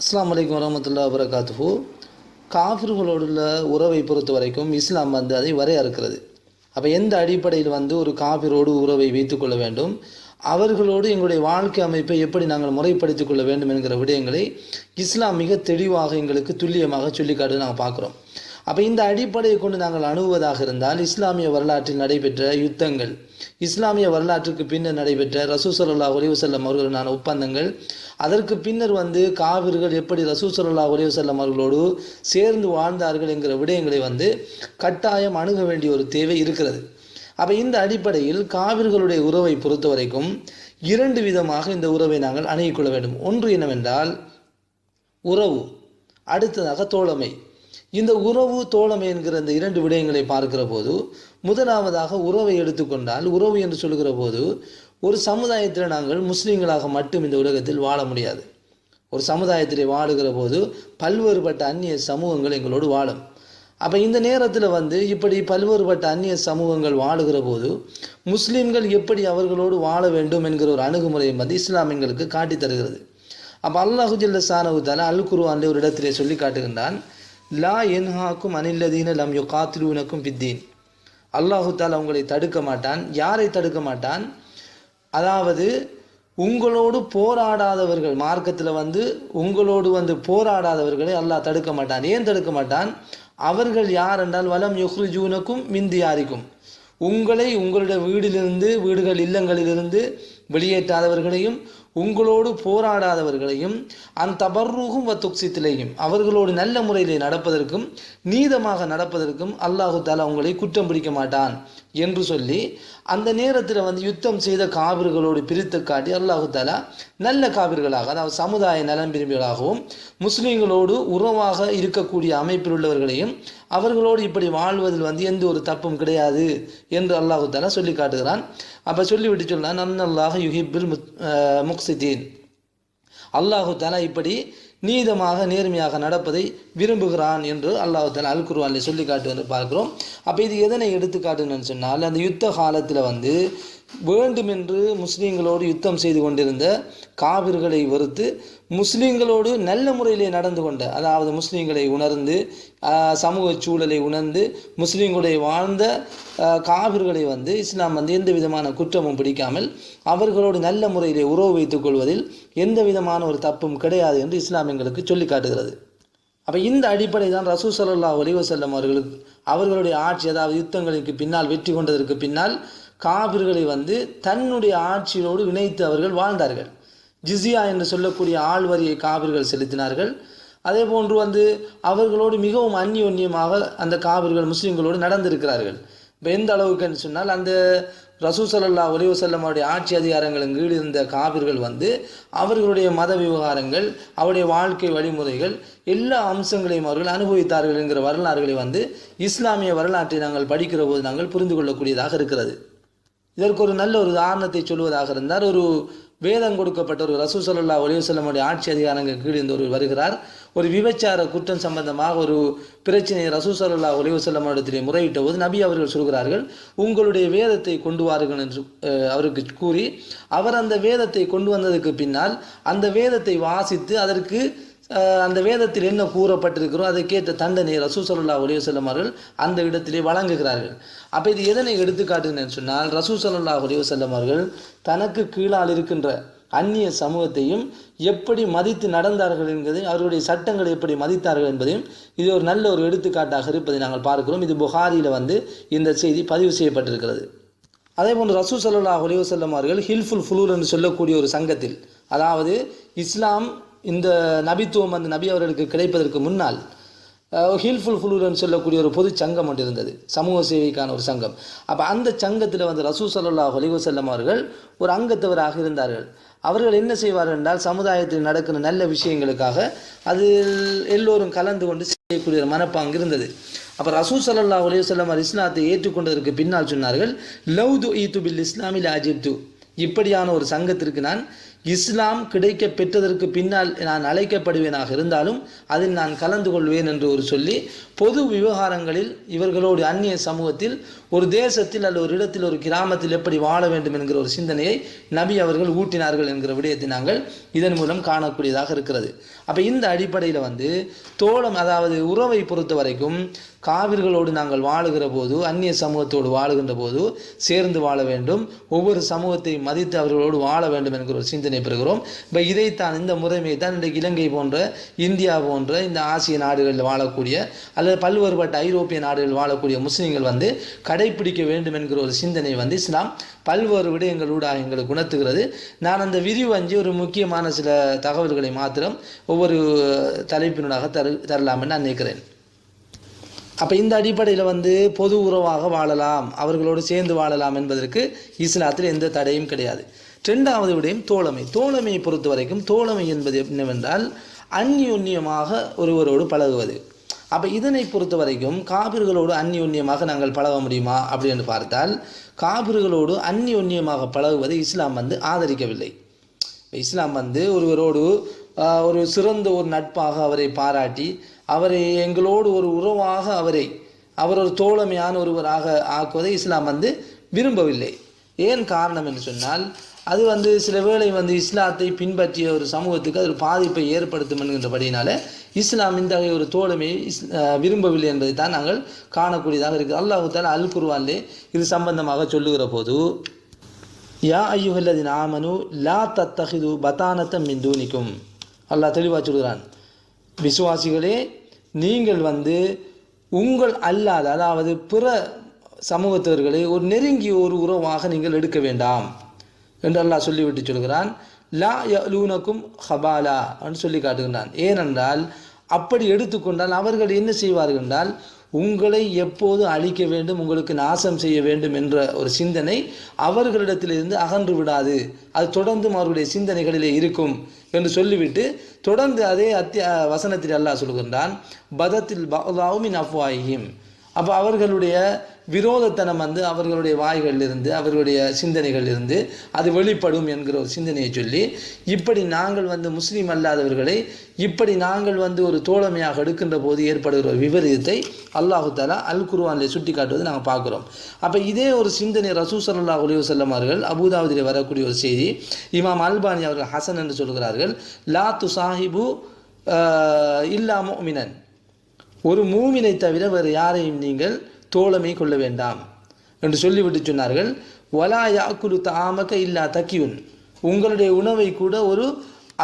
அஸ்லாம் அலைக்கும் வரமத்துல்லா வரகாத்துஹு காஃபிர்களோடுள்ள உறவை பொறுத்த வரைக்கும் இஸ்லாம் வந்து அதை வரையறுக்கிறது. அப்போ எந்த அடிப்படையில் வந்து ஒரு காஃபிரோடு உறவை வைத்துக்கொள்ள வேண்டும்? அவர்களோடு எங்களுடைய வாழ்க்கை அமைப்பை எப்படி நாங்கள் முறைப்படுத்திக் கொள்ள வேண்டும் என்கிற விடயங்களை இஸ்லாம் மிக தெளிவாக எங்களுக்கு துல்லியமாக சொல்லிக்காட்டு நாங்கள் பார்க்குறோம். அப்போ இந்த அடிப்படையை கொண்டு நாங்கள் அணுகுவதாக இருந்தால் இஸ்லாமிய வரலாற்றில் நடைபெற்ற யுத்தங்கள் இஸ்லாமிய வரலாற்றுக்கு பின்னர் நடைபெற்ற ரசூசல்லா ஒலிவசல்லம் அவர்களுடனான ஒப்பந்தங்கள். அதற்கு பின்னர் வந்து காவிர்கள் எப்படி ரசூசல்லா ஒலிவசல்லம் அவர்களோடு சேர்ந்து வாழ்ந்தார்கள் என்கிற விடயங்களை வந்து கட்டாயம் அணுக வேண்டிய ஒரு தேவை இருக்கிறது. அப்போ இந்த அடிப்படையில் காவிர்களுடைய உறவை பொறுத்த வரைக்கும் இரண்டு விதமாக இந்த உறவை நாங்கள் அணுகிக்கொள்ள வேண்டும். ஒன்று என்னவென்றால் உறவு அடுத்ததாக தோழமை. இந்த உறவு தோழமை என்கிற இந்த இரண்டு விடயங்களை பார்க்கிற போது முதலாவதாக உறவை எடுத்துக்கொண்டால் உறவு என்று சொல்கிற போது ஒரு சமுதாயத்தில் நாங்கள் முஸ்லீம்களாக மட்டும் இந்த உலகத்தில் வாழ முடியாது. ஒரு சமுதாயத்திலே வாழுகிற போது பல்வேறுபட்ட அந்நிய சமூகங்கள் எங்களோடு வாழும். அப்போ இந்த நேரத்தில் வந்து இப்படி பல்வேறுபட்ட அந்நிய சமூகங்கள் வாழுகிற போது முஸ்லீம்கள் எப்படி அவர்களோடு வாழ வேண்டும் என்கிற ஒரு அணுகுமுறையை வந்து இஸ்லாம் எங்களுக்கு காட்டி தருகிறது அப்போ அல்லாஹுஜில்ல சானவுத்தால அல் குருவான்லே ஒரு இடத்திலே சொல்லி காட்டுகின்றான் லா என்ஹாக்கும் அனில்லதீன லம் யோ காத்திலூனக்கும் பித்தீன். அல்லாஹு தால் அவங்களை தடுக்க மாட்டான் யாரை தடுக்க மாட்டான்? அதாவது உங்களோடு போராடாதவர்கள் மார்க்கத்தில் வந்து உங்களோடு வந்து போராடாதவர்களை அல்லாஹ் தடுக்க மாட்டான். ஏன் தடுக்க மாட்டான்? அவர்கள் யார் என்றால் வலம் யுஹ்ரிஜூனக்கும் மிந்தியாரிக்கும் உங்களை உங்களுடைய வீடிலிருந்து வீடுகள் இல்லங்களிலிருந்து வெளியேற்றாதவர்களையும் உங்களோடு போராடாதவர்களையும் அந்த தபர்ரூகும் துக்சித்திலேயும் அவர்களோடு நல்ல முறையிலே நடப்பதற்கும் நீதமாக நடப்பதற்கும் அல்லாஹு தாலா உங்களை குற்றம் பிடிக்க மாட்டான் என்று சொல்லி அந்த நேரத்தில் வந்து யுத்தம் செய்த காவிர்களோடு பிரித்து காட்டி அல்லாஹு தாலா நல்ல காவிர்களாக அதாவது சமுதாய நலன் விரும்பிகளாகவும் முஸ்லீம்களோடு உறவாக இருக்கக்கூடிய அமைப்பில் உள்ளவர்களையும் அவர்களோடு இப்படி வாழ்வதில் வந்து எந்த ஒரு தப்பும் கிடையாது என்று அல்லாஹு தாலா சொல்லி காட்டுகிறான். அப்போ சொல்லிவிட்டு சொன்னான் நன்னல்லாக யுஹிபில் முக்சிதீன் அல்லாஹு தாலா இப்படி நீதமாக நேர்மையாக நடப்பதை விரும்புகிறான் என்று அல்லாஹு அல் குருவானில் சொல்லி காட்டு வந்து பார்க்கிறோம். அப்போ இது எதனை எடுத்துக்காட்டுன்னு சொன்னால் அந்த யுத்த காலத்தில் வந்து வேண்டுமென்று முஸ்லீம்களோடு யுத்தம் செய்து கொண்டிருந்த காவிர்களை வெறுத்து முஸ்லீம்களோடு நல்ல முறையிலே நடந்து கொண்ட அதாவது முஸ்லீம்களை உணர்ந்து சமூக சூழலை உணர்ந்து முஸ்லீம்களுடைய வாழ்ந்த காவிர்களை வந்து இஸ்லாம் வந்து எந்த விதமான குற்றமும் பிடிக்காமல் அவர்களோடு நல்ல முறையிலே உறவு வைத்துக் கொள்வதில் எந்த விதமான ஒரு தப்பும் கிடையாது என்று இஸ்லாம் எங்களுக்கு சொல்லி காட்டுகிறது. அப்போ இந்த அடிப்படை தான் ரசூ சல்லா ஒலிவசல்லம் அவர்களுக்கு அவர்களுடைய ஆட்சி அதாவது யுத்தங்களுக்கு பின்னால் வெற்றி கொண்டதற்கு பின்னால் காவிர்களை வந்து தன்னுடைய ஆட்சியோடு இணைத்து அவர்கள் வாழ்ந்தார்கள். ஜிசியா என்று சொல்லக்கூடிய ஆழ்வரியை காவிர்கள் செலுத்தினார்கள். அதே போன்று வந்து அவர்களோடு மிகவும் அந்நியோன்யமாக அந்த காவிர்கள் முஸ்லீம்களோடு நடந்திருக்கிறார்கள். இப்போ எந்த அளவுக்குன்னு சொன்னால் அந்த ரசூ சல்லா ஒலிவசல்லம் அவருடைய ஆட்சி அதிகாரங்களின் கீழ் இருந்த காவிர்கள் வந்து அவர்களுடைய மத விவகாரங்கள் அவருடைய வாழ்க்கை வழிமுறைகள் எல்லா அம்சங்களையும் அவர்கள் அனுபவித்தார்கள் என்கிற வரலாறுகளை வந்து இஸ்லாமிய வரலாற்றை நாங்கள் படிக்கிற போது நாங்கள் புரிந்து கொள்ளக்கூடியதாக இருக்கிறது. இதற்கு ஒரு நல்ல ஒரு உதாரணத்தை சொல்வதாக இருந்தார். ஒரு வேதம் கொடுக்கப்பட்ட ஒரு ரசூ சல்லா ஒலிவசல்லமுடைய ஆட்சி அதிகாரங்கள் கீழ் இந்த ஒரு வருகிறார். ஒரு விபச்சார குற்றம் சம்பந்தமாக ஒரு பிரச்சனையை ரசூ சல்லா ஒலிவசல்லமிடத்திலே முறையிட்ட போது நபி அவர்கள் சொல்கிறார்கள் உங்களுடைய வேதத்தை கொண்டு வாருங்கள் என்று அவருக்கு கூறி அவர் அந்த வேதத்தை கொண்டு வந்ததுக்கு பின்னால் அந்த வேதத்தை வாசித்து அதற்கு அந்த வேதத்தில் என்ன கூறப்பட்டிருக்கிறோ அதை கேட்ட தண்டனை ரசூசல்லா ஒலிவசல்லம் அவர்கள் அந்த இடத்திலே வழங்குகிறார்கள். அப்போ இது எதனை எடுத்துக்காட்டுன்னு சொன்னால் ரசூசல்லா ஒலிவசல்லம் அவர்கள் தனக்கு கீழால் இருக்கின்ற அந்நிய சமூகத்தையும் எப்படி மதித்து நடந்தார்கள் என்பதையும் அவர்களுடைய சட்டங்களை எப்படி மதித்தார்கள் என்பதையும் இது ஒரு நல்ல ஒரு எடுத்துக்காட்டாக இருப்பதை நாங்கள் பார்க்கிறோம். இது புகாரியில் வந்து இந்த செய்தி பதிவு செய்யப்பட்டிருக்கிறது. அதே போன்று ரசூ சல்லா ஒலிவசல்லம் அவர்கள் ஹில்ஃபுல் ஃபுலூர் என்று சொல்லக்கூடிய ஒரு சங்கத்தில் அதாவது இஸ்லாம் இந்த நபித்துவம் அந்த நபி அவர்களுக்கு கிடைப்பதற்கு முன்னால் ஹீல்ஃபுல் ஃபுலூர்னு சொல்லக்கூடிய ஒரு பொது சங்கம் ஒன்று இருந்தது. சமூக சேவைக்கான ஒரு சங்கம். அப்போ அந்த சங்கத்தில் வந்து ரசூ சல்லா ஒலிவசல்லம் அவர்கள் ஒரு அங்கத்தவராக இருந்தார்கள். அவர்கள் என்ன செய்வார்கள் என்றால் சமுதாயத்தில் நடக்கிற நல்ல விஷயங்களுக்காக அதில் எல்லோரும் கலந்து கொண்டு செய்யக்கூடிய ஒரு மனப்பாங்கு இருந்தது. அப்போ ரசூ சல்லா ஒலிவசல்லம் இஸ்லாத்தை ஏற்றுக்கொண்டதற்கு பின்னால் சொன்னார்கள் லவ் து ஈ துபில் இஸ்லாமில் அஜிப்து இப்படியான ஒரு சங்கத்திற்கு நான் இஸ்லாம் கிடைக்க பெற்றதற்கு பின்னால் நான் அழைக்கப்படுவேனாக இருந்தாலும் அதில் நான் கலந்து கொள்வேன் என்று ஒரு சொல்லி பொது விவகாரங்களில் இவர்களோடு அந்நிய சமூகத்தில் ஒரு தேசத்தில் அல்லது ஒரு இடத்தில் ஒரு கிராமத்தில் எப்படி வாழ வேண்டும் என்கிற ஒரு சிந்தனையை நபி அவர்கள் ஊட்டினார்கள் என்கிற விடயத்தை நாங்கள் இதன் மூலம் காணக்கூடியதாக இருக்கிறது. அப்போ இந்த அடிப்படையில் வந்து தோழம் அதாவது உறவை பொறுத்த வரைக்கும் காவிர்களோடு நாங்கள் வாழுகிற போது அந்நிய சமூகத்தோடு வாழுகின்ற போது சேர்ந்து வாழ வேண்டும். ஒவ்வொரு சமூகத்தை மதித்து அவர்களோடு வாழ வேண்டும் என்கிற ஒரு சிந்தனை பெறுகிறோம். இப்போ இதைத்தான் இந்த முறைமை தான் இன்றைக்கு இலங்கை போன்ற இந்தியா போன்ற இந்த ஆசிய நாடுகளில் வாழக்கூடிய அல்லது பல்வேறுபட்ட ஐரோப்பிய நாடுகளில் வாழக்கூடிய முஸ்லீம்கள் வந்து கடைபிடிக்க வேண்டும் என்கிற ஒரு சிந்தனை வந்து இஸ்லாம் பல்வேறு விடயங்களூடாக எங்களுக்கு உணர்த்துகிறது. நான் அந்த விரிவு அஞ்சு ஒரு முக்கியமான சில தகவல்களை மாத்திரம் ஒவ்வொரு தலைப்பினூடாக தரு தரலாம்னு நான் நினைக்கிறேன். அப்போ இந்த அடிப்படையில் வந்து பொது உறவாக வாழலாம் அவர்களோடு சேர்ந்து வாழலாம் என்பதற்கு இஸ்லாத்தில் எந்த தடையும் கிடையாது. ரெண்டாவது விடயம் தோழமை. தோழமையை பொறுத்த வரைக்கும் தோழமை என்பது என்னவென்றால் அந்யுன்யமாக ஒருவரோடு பழகுவது. அப்போ இதனை பொறுத்த வரைக்கும் காபிர்களோடு அந்யுன்யமாக நாங்கள் பழக முடியுமா அப்படின்னு பார்த்தால் காபிர்களோடு அந்யுன்யமாக பழகுவதை இஸ்லாம் வந்து ஆதரிக்கவில்லை. இஸ்லாம் வந்து ஒருவரோடு ஒரு சிறந்த ஒரு நட்பாக அவரை பாராட்டி அவரை எங்களோடு ஒரு உறவாக அவரை அவர் ஒரு தோழமையான ஒருவராக ஆக்குவதை இஸ்லாம் வந்து விரும்பவில்லை. ஏன் காரணம் என்று சொன்னால் அது வந்து சில வேளை வந்து இஸ்லாத்தை பின்பற்றிய ஒரு சமூகத்துக்கு அது ஒரு பாதிப்பை ஏற்படுத்தும் என்கின்றபடியினால இஸ்லாம் இந்த வகை ஒரு தோழமையை இஸ் விரும்பவில்லை என்பதை தான் நாங்கள் காணக்கூடியதாக இருக்குது. அல்லாஹு தாலா அல் குர்வானிலே இது சம்பந்தமாக சொல்லுகிற போது யா ஐயுஹல்லதின் ஆமனு லா தத்தஹிது பதானத்தம் மின் தூனிக்கும். அல்லாஹ் தெளிவாக சொல்கிறான் விசுவாசிகளே நீங்கள் வந்து உங்கள் அல்லாத அதாவது பிற சமூகத்தவர்களை ஒரு நெருங்கிய ஒரு உறவாக நீங்கள் எடுக்க வேண்டாம் என்று அல்லாஹ் சொல்லிவிட்டு சொல்கிறான். லா யலூனக்கும் ஹபாலா என்று சொல்லி காட்டுகின்றான். ஏனென்றால் அப்படி எடுத்துக்கொண்டால் அவர்கள் என்ன செய்வார்கள் என்றால் உங்களை எப்போது அழிக்க வேண்டும் உங்களுக்கு நாசம் செய்ய வேண்டும் என்ற ஒரு சிந்தனை அவர்களிடத்திலிருந்து அகன்று விடாது. அது தொடர்ந்தும் அவருடைய சிந்தனைகளிலே இருக்கும் என்று சொல்லிவிட்டு தொடர்ந்து அதே அத்திய வசனத்தில் அல்லாஹ் சொல்கின்றான் பதத்தில் பௌதாவுமின் அஃப்வாயிஹிம் அப்போ அவர்களுடைய விரோதத்தனம் வந்து அவர்களுடைய வாய்களிலிருந்து அவர்களுடைய சிந்தனைகளிலிருந்து அது வெளிப்படும் என்கிற ஒரு சிந்தனையை சொல்லி இப்படி நாங்கள் வந்து முஸ்லீம் அல்லாதவர்களை இப்படி நாங்கள் வந்து ஒரு தோழமையாக எடுக்கின்ற போது ஏற்படுகிற ஒரு விபரீதத்தை அல்லாஹு தாலா அல் குருவானில் சுட்டி காட்டுவதை நாங்கள் பார்க்குறோம். அப்போ இதே ஒரு சிந்தனை ரசூ சல்லாஹ் உலக செல்லம் அவர்கள் அபுதாபுதில் வரக்கூடிய ஒரு செய்தி இமாம் அல்பானி அவர்கள் ஹசன் என்று சொல்கிறார்கள் லா து சாஹிபு இல்லா மினன் ஒரு மூமினை தவிர வேறு யாரையும் நீங்கள் தோழமை கொள்ள வேண்டாம் என்று சொல்லிவிட்டு சொன்னார்கள். வலா யாக்குலு தாமக இல்லா தக்கியுன். உங்களுடைய உணவை கூட ஒரு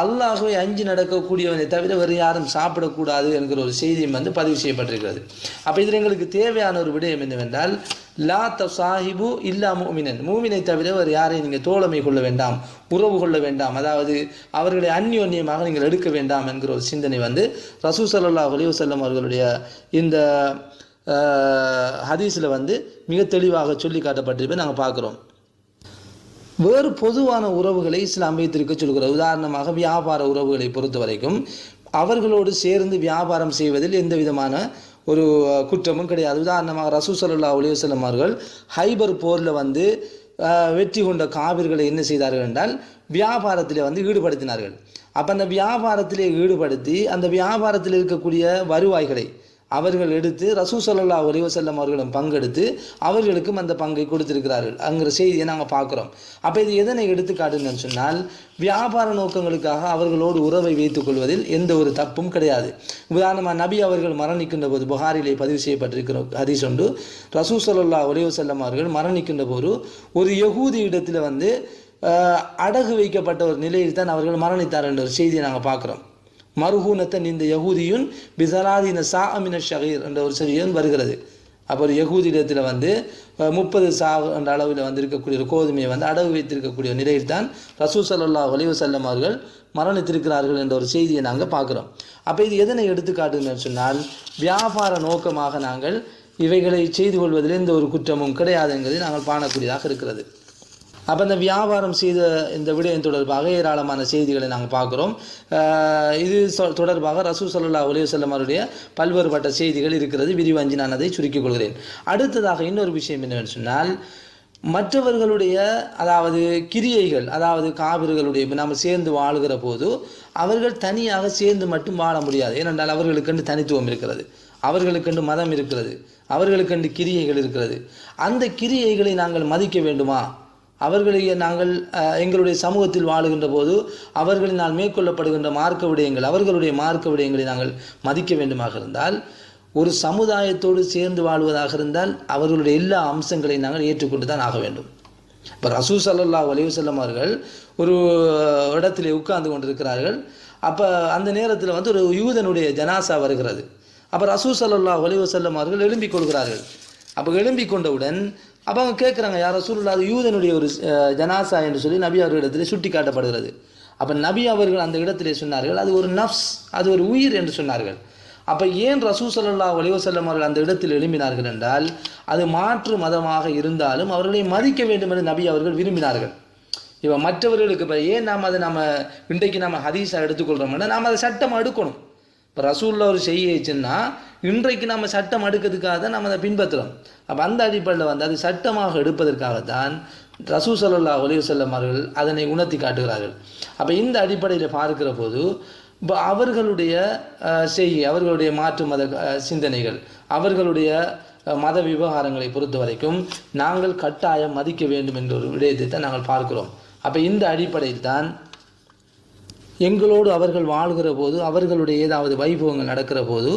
அல்லாஹ்வை அஞ்சு நடக்கக்கூடியவனை தவிர வேறு யாரும் சாப்பிடக்கூடாது என்கிற ஒரு செய்தியும் வந்து பதிவு செய்யப்பட்டிருக்கிறது. அப்போ இதில் எங்களுக்கு தேவையான ஒரு விடயம் என்னவென்றால் லா த சாஹிபு இல்லா மூமினன் மூமினை தவிர வேறு யாரையும் நீங்கள் தோழமை கொள்ள வேண்டாம் உறவு கொள்ள வேண்டாம். அதாவது அவர்களை அந்யோன்யமாக நீங்கள் எடுக்க வேண்டாம் என்கிற ஒரு சிந்தனை வந்து ரசூ சல்லாஹ் அலிவசல்லம் அவர்களுடைய இந்த ஹதீஸில் வந்து மிக தெளிவாக சொல்லி காட்டப்பட்டிருப்பதை நாங்கள் பார்க்குறோம். வேறு பொதுவான உறவுகளை இஸ்லாம் வைத்திருக்க சொல்கிறார். உதாரணமாக வியாபார உறவுகளை பொறுத்த வரைக்கும் அவர்களோடு சேர்ந்து வியாபாரம் செய்வதில் எந்த விதமான ஒரு குற்றமும் கிடையாது. உதாரணமாக ரசூ சல்லா அலிவசல்லம் அவர்கள் ஹைபர் போரில் வந்து வெற்றி கொண்ட காவிர்களை என்ன செய்தார்கள் என்றால் வியாபாரத்தில் வந்து ஈடுபடுத்தினார்கள். அப்போ அந்த வியாபாரத்திலே ஈடுபடுத்தி அந்த வியாபாரத்தில் இருக்கக்கூடிய வருவாய்களை அவர்கள் எடுத்து ரசூ சல்லா ஒலிவசல்லம் அவர்களும் பங்கெடுத்து அவர்களுக்கும் அந்த பங்கை கொடுத்திருக்கிறார்கள் அங்கிற செய்தியை நாங்கள் பார்க்குறோம் அப்போ இது எதனை எடுத்துக்காட்டுன்னு சொன்னால் வியாபார நோக்கங்களுக்காக அவர்களோடு உறவை வைத்துக் கொள்வதில் எந்த ஒரு தப்பும் கிடையாது. உதாரணமாக நபி அவர்கள் மரணிக்கின்ற போது புகாரிலே பதிவு செய்யப்பட்டிருக்கிற ஹதீஸ் ஒன்று ரசூ சல்லா ஒலிவசல்லம் அவர்கள் மரணிக்கின்ற போது ஒரு யகூதி இடத்துல வந்து அடகு வைக்கப்பட்ட ஒரு நிலையில் தான் அவர்கள் மரணித்தார் என்ற ஒரு செய்தியை நாங்கள் பார்க்குறோம் மருகூனத்தன் இந்த யகூதியுன் பிசலாதீன சா அமின ஷகீர் என்ற ஒரு செய்தியும் வருகிறது? அப்போ ஒரு யகூதியிடத்தில் வந்து முப்பது சா என்ற அளவில் வந்து இருக்கக்கூடிய ஒரு கோதுமையை வந்து அடகு வைத்திருக்கக்கூடிய நிலையில் தான் ரசூ ஒலிவு செல்லம் அவர்கள் மரணித்திருக்கிறார்கள் என்ற ஒரு செய்தியை நாங்கள் பார்க்குறோம். அப்போ இது எதனை எடுத்துக்காட்டுன்னு சொன்னால் வியாபார நோக்கமாக நாங்கள் இவைகளை செய்து கொள்வதில் எந்த ஒரு குற்றமும் கிடையாது என்பதை நாங்கள் காணக்கூடியதாக இருக்கிறது. அப்போ இந்த வியாபாரம் செய்த இந்த விடயம் தொடர்பாக ஏராளமான செய்திகளை நாங்கள் பார்க்குறோம். இது சொ- தொடர்பாக ரசூ சல்லா அலுவலம் அவருடைய பல்வேறுபட்ட செய்திகள் இருக்கிறது. விரிவாஞ்சி நான் அதை சுருக்கிக் கொள்கிறேன். அடுத்ததாக இன்னொரு விஷயம் என்னவென்று சொன்னால் மற்றவர்களுடைய அதாவது கிரியைகள் அதாவது காவிர்களுடைய நாம் சேர்ந்து வாழுகிற போது அவர்கள் தனியாக சேர்ந்து மட்டும் வாழ முடியாது. ஏனென்றால் அவர்களுக்கென்று தனித்துவம் இருக்கிறது. அவர்களுக்கென்று மதம் இருக்கிறது. அவர்களுக்கென்று கிரியைகள் இருக்கிறது. அந்த கிரியைகளை நாங்கள் மதிக்க வேண்டுமா? அவர்களையே நாங்கள் எங்களுடைய சமூகத்தில் வாழுகின்ற போது அவர்களினால் மேற்கொள்ளப்படுகின்ற மார்க்க விடயங்கள் அவர்களுடைய மார்க்க விடயங்களை நாங்கள் மதிக்க வேண்டுமாக இருந்தால் ஒரு சமுதாயத்தோடு சேர்ந்து வாழ்வதாக இருந்தால் அவர்களுடைய எல்லா அம்சங்களையும் நாங்கள் ஏற்றுக்கொண்டு தான் ஆக வேண்டும். இப்போ ரசூ சல்லா அலைஹி அவர்கள் ஒரு இடத்திலே உட்கார்ந்து கொண்டிருக்கிறார்கள். அப்போ அந்த நேரத்தில் வந்து ஒரு யூதனுடைய ஜனாசா வருகிறது. அப்போ ரசூ சல்லா அலைஹி வஸல்லம் அவர்கள் எழும்பிக் கொள்கிறார்கள். அப்போ எழும்பிக் கொண்டவுடன் அப்போ அவங்க கேட்குறாங்க யாரோ ரசூலுல்லாஹ்? அது யூதனுடைய ஒரு ஜனாசா என்று சொல்லி நபி அவர்களிடத்தில் சுட்டி காட்டப்படுகிறது அப்போ நபி அவர்கள் அந்த இடத்திலே சொன்னார்கள் அது ஒரு நஃப்ஸ் அது ஒரு உயிர் என்று சொன்னார்கள். அப்போ ஏன் ரசூ சல்லா ஒலிவசல்லம் அவர்கள் அந்த இடத்தில் எழும்பினார்கள் என்றால் அது மாற்று மதமாக இருந்தாலும் அவர்களை மதிக்க வேண்டும் என்று நபி அவர்கள் விரும்பினார்கள். இப்போ மற்றவர்களுக்கு இப்போ ஏன் நாம் அதை நம்ம இன்றைக்கு நம்ம ஹதீஸாக எடுத்துக்கொள்கிறோம்னா நாம் அதை சட்டம் எடுக்கணும். இப்போ ரசூலில் ஒரு செய்யிச்சுன்னா இன்றைக்கு நம்ம சட்டம் எடுக்கிறதுக்காக தான் நம்ம அதை பின்பற்றுறோம். அப்போ அந்த அடிப்படையில் வந்து அது சட்டமாக எடுப்பதற்காகத்தான் ரசூ ஸல்லல்லாஹு அலைஹி அவர்கள் அதனை உணர்த்தி காட்டுகிறார்கள். அப்போ இந்த அடிப்படையில் பார்க்கிற போது இப்போ அவர்களுடைய அஹ், செய்கை அவர்களுடைய மாற்று மத அஹ், சிந்தனைகள் அவர்களுடைய மத விவகாரங்களை பொறுத்த வரைக்கும் நாங்கள் கட்டாயம் மதிக்க வேண்டும் என்ற ஒரு விடயத்தை தான் நாங்கள் பார்க்கிறோம். அப்போ இந்த அடிப்படையில் தான் எங்களோடு அவர்கள் வாழ்கிற போது அவர்களுடைய ஏதாவது வைபவங்கள் நடக்கிற போது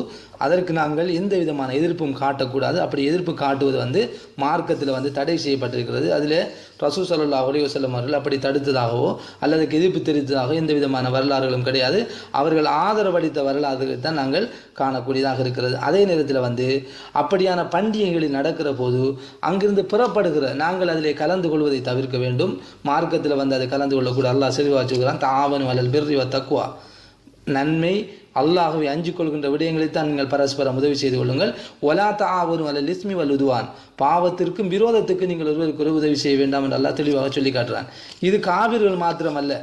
அதற்கு நாங்கள் எந்த விதமான எதிர்ப்பும் காட்டக்கூடாது. அப்படி எதிர்ப்பு காட்டுவது வந்து மார்க்கத்தில் வந்து தடை செய்யப்பட்டிருக்கிறது. அதில் ரசூ சல்லா அலைஹி அவர்கள் அப்படி தடுத்ததாகவோ அல்லது எதிர்ப்பு தெரிவித்ததாகவோ எந்த விதமான வரலாறுகளும் கிடையாது. அவர்கள் ஆதரவளித்த வரலாறுகளை தான் நாங்கள் காணக்கூடியதாக இருக்கிறது. அதே நேரத்தில் வந்து அப்படியான பண்டிகைகளில் நடக்கிற போது அங்கிருந்து புறப்படுகிற நாங்கள் அதிலே கலந்து கொள்வதை தவிர்க்க வேண்டும். மார்க்கத்தில் வந்து அதை கலந்து கொள்ளக்கூட அல்லா செல்வாச்சுக்கிறான் தாவன் வலல் பிர்ரி வ தக்குவா நன்மை அல்லாஹுவை அஞ்சு கொள்கின்ற விடயங்களைத்தான் நீங்கள் பரஸ்பரம் உதவி செய்து கொள்ளுங்கள். ஒலா தாவரும் அல்ல லிஸ்மி வல்லுதுவான் பாவத்திற்கும் விரோதத்துக்கு நீங்கள் ஒருவருக்கு ஒரு உதவி செய்ய வேண்டாம் என்று அல்லாஹ் தெளிவாக சொல்லி காட்டுறான். இது காவிர்கள் மாத்திரமல்ல.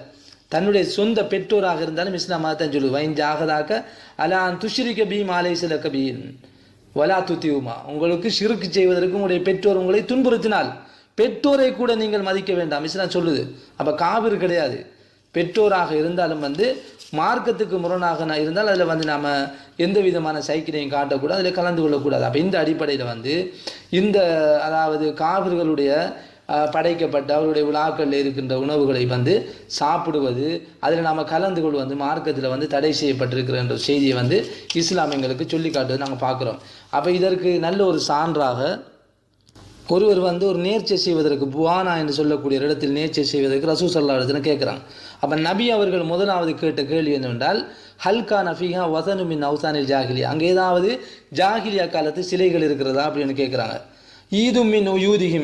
தன்னுடைய சொந்த பெற்றோராக இருந்தாலும் இஸ்லாம் மதத்தான் சொல்லு வைன் ஜாகதாக்க அலான் துஷிரிக்க பீம் ஆலை சில கபீன் ஒலா துத்தியுமா. உங்களுக்கு சிறுக்கு செய்வதற்கு உங்களுடைய பெற்றோர் உங்களை துன்புறுத்தினால் பெற்றோரை கூட நீங்கள் மதிக்க வேண்டாம். இஸ்லாம் சொல்லுது. அப்போ காவிர் கிடையாது. பெற்றோராக இருந்தாலும் வந்து மார்க்கத்துக்கு முரணாக நான் இருந்தால் அதில் வந்து நாம் எந்த விதமான சைக்கிளையும் காட்டக்கூடாது அதில் கலந்து கொள்ளக்கூடாது. அப்போ இந்த அடிப்படையில் வந்து இந்த அதாவது காவிர்களுடைய படைக்கப்பட்ட அவருடைய விழாக்களில் இருக்கின்ற உணவுகளை வந்து சாப்பிடுவது அதில் நாம் கலந்து கொள்வது வந்து மார்க்கத்தில் வந்து தடை செய்யப்பட்டிருக்கிற என்ற செய்தியை வந்து இஸ்லாம் எங்களுக்கு சொல்லி காட்டுவது நாங்கள் பார்க்குறோம். அப்போ இதற்கு நல்ல ஒரு சான்றாக ஒருவர் வந்து ஒரு நேர்ச்சை செய்வதற்கு புவானா என்று சொல்லக்கூடிய இடத்தில் நேர்ச்சை செய்வதற்கு ரசூ சல்லா இடத்துல கேட்குறாங்க அப்போ நபி அவர்கள் முதலாவது கேட்ட கேள்வி என்னவென்றால் ஹல்கா நஃபிஹா வசனுமின் அவுசானில் ஜாகிலியா? அங்கே ஏதாவது ஜாகிலியா காலத்து சிலைகள் இருக்கிறதா அப்படின்னு கேட்குறாங்க ஈதும் மின்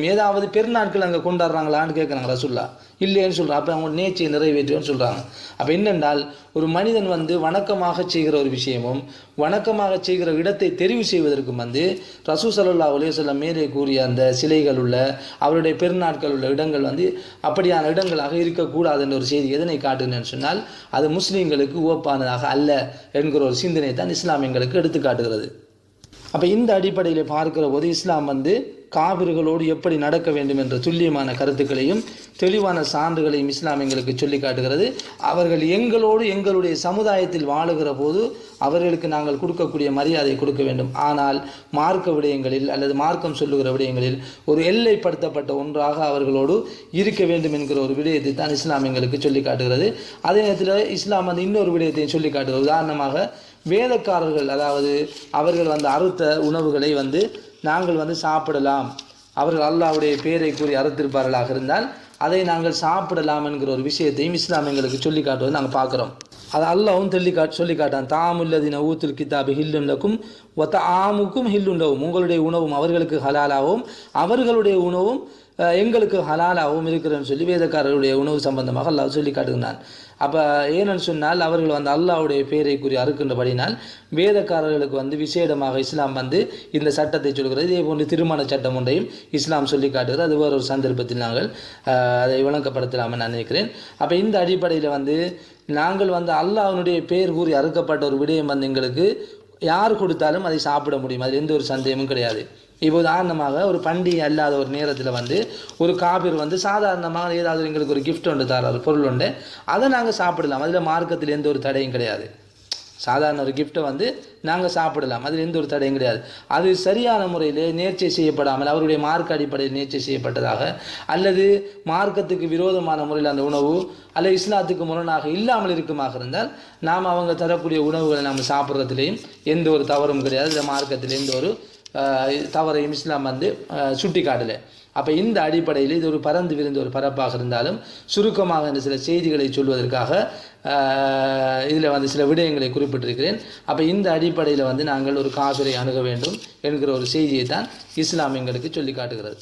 ஏதாவது பெருநாட்கள் அங்கே கொண்டாடுறாங்களான்னு கேட்குறாங்க ரசுல்லா இல்லைன்னு சொல்கிறாங்க அப்போ அவங்க நேர்ச்சியை நிறைவேற்றுவேன்னு சொல்கிறாங்க அப்போ என்னென்றால் ஒரு மனிதன் வந்து வணக்கமாக செய்கிற ஒரு விஷயமும் வணக்கமாக செய்கிற இடத்தை தெரிவு செய்வதற்கும் வந்து ரசூ சல்லா அலையம் மேலே கூறிய அந்த சிலைகள் உள்ள அவருடைய பெருநாட்கள் உள்ள இடங்கள் வந்து அப்படியான இடங்களாக இருக்கக்கூடாது என்ற ஒரு செய்தி எதனை காட்டுகிறேன்னு சொன்னால் அது முஸ்லீம்களுக்கு ஓப்பானதாக அல்ல என்கிற ஒரு சிந்தனை தான் இஸ்லாமியங்களுக்கு எடுத்து காட்டுகிறது அப்போ இந்த அடிப்படையில் பார்க்கிற போது இஸ்லாம் வந்து காவிர்களோடு எப்படி நடக்க வேண்டும் என்ற துல்லியமான கருத்துக்களையும் தெளிவான சான்றுகளையும் இஸ்லாம் எங்களுக்கு சொல்லி காட்டுகிறது. அவர்கள் எங்களோடு எங்களுடைய சமுதாயத்தில் வாழுகிற போது அவர்களுக்கு நாங்கள் கொடுக்கக்கூடிய மரியாதை கொடுக்க வேண்டும். ஆனால் மார்க்க விடயங்களில் அல்லது மார்க்கம் சொல்லுகிற விடயங்களில் ஒரு எல்லைப்படுத்தப்பட்ட ஒன்றாக அவர்களோடு இருக்க வேண்டும் என்கிற ஒரு விடயத்தை தான் இஸ்லாம் எங்களுக்கு சொல்லி காட்டுகிறது. அதே நேரத்தில் இஸ்லாம் வந்து இன்னொரு விடயத்தையும் சொல்லி காட்டுகிறது. உதாரணமாக வேதக்காரர்கள் அதாவது அவர்கள் வந்து அறுத்த உணவுகளை வந்து நாங்கள் வந்து சாப்பிடலாம். அவர்கள் அல்லாஹ்வுடைய பேரை கூறி அறுத்திருப்பார்களாக இருந்தால் அதை நாங்கள் சாப்பிடலாம் என்கிற ஒரு விஷயத்தையும் இஸ்லாம் எங்களுக்கு சொல்லி காட்டுவதை நாங்கள் பார்க்குறோம். அது அல்லாவும் சொல்லி காட் சொல்லி காட்டான் தாமுல்லதின ஊத்துல் கிதாபு ஹில்லுண்டக்கும் ஒத்த ஆமுக்கும் ஹில்லுண்டவும் உங்களுடைய உணவும் அவர்களுக்கு ஹலாலாகவும் அவர்களுடைய உணவும் எங்களுக்கு ஹலாலாகவும் இருக்கிறன்னு சொல்லி வேதக்காரர்களுடைய உணவு சம்பந்தமாக அல்லாஹ் சொல்லி காட்டுகிறான் அப்போ ஏனென்று சொன்னால் அவர்கள் வந்து அல்லாவுடைய பேரை கூறி அறுக்கின்றபடினால் வேதக்காரர்களுக்கு வந்து விசேடமாக இஸ்லாம் வந்து இந்த சட்டத்தை சொல்கிறது. இதே போன்று திருமண சட்டம் ஒன்றையும் இஸ்லாம் சொல்லி காட்டுகிறது. அது வேறு ஒரு சந்தர்ப்பத்தில் நாங்கள் அதை விளங்கப்படுத்தலாம்னு நான் நினைக்கிறேன். அப்போ இந்த அடிப்படையில் வந்து நாங்கள் வந்து அல்லாஹனுடைய பேர் கூறி அறுக்கப்பட்ட ஒரு விடயம் வந்து எங்களுக்கு யார் கொடுத்தாலும் அதை சாப்பிட முடியும். அதில் எந்த ஒரு சந்தேகமும் கிடையாது. இப்போ உதாரணமாக ஒரு பண்டிகை அல்லாத ஒரு நேரத்தில் வந்து ஒரு காபீர் வந்து சாதாரணமாக ஏதாவது எங்களுக்கு ஒரு கிஃப்ட் ஒன்று தராரு பொருள் உண்டு அதை நாங்கள் சாப்பிடலாம். அதில் மார்க்கத்தில் எந்த ஒரு தடையும் கிடையாது. சாதாரண ஒரு கிஃப்ட்டை வந்து நாங்கள் சாப்பிடலாம். அதில் எந்த ஒரு தடையும் கிடையாது. அது சரியான முறையில் நேர்ச்சை செய்யப்படாமல் அவருடைய மார்க் அடிப்படையில் நேர்ச்சை செய்யப்பட்டதாக அல்லது மார்க்கத்துக்கு விரோதமான முறையில் அந்த உணவு அல்லது இஸ்லாத்துக்கு முரணாக இல்லாமல் இருக்குமாக இருந்தால் நாம் அவங்க தரக்கூடிய உணவுகளை நாம் சாப்பிட்றதுலேயும் எந்த ஒரு தவறும் கிடையாது. இந்த மார்க்கத்தில் எந்த ஒரு தவறையும் இஸ்லாம் வந்து சுட்டி காட்டலை அப்போ இந்த அடிப்படையில் இது ஒரு பறந்து விரிந்த ஒரு பரப்பாக இருந்தாலும் சுருக்கமாக இந்த சில செய்திகளை சொல்வதற்காக இதில் வந்து சில விடயங்களை குறிப்பிட்டிருக்கிறேன். அப்போ இந்த அடிப்படையில் வந்து நாங்கள் ஒரு காசுரை அணுக வேண்டும் என்கிற ஒரு செய்தியை தான் இஸ்லாம் எங்களுக்கு சொல்லி காட்டுகிறது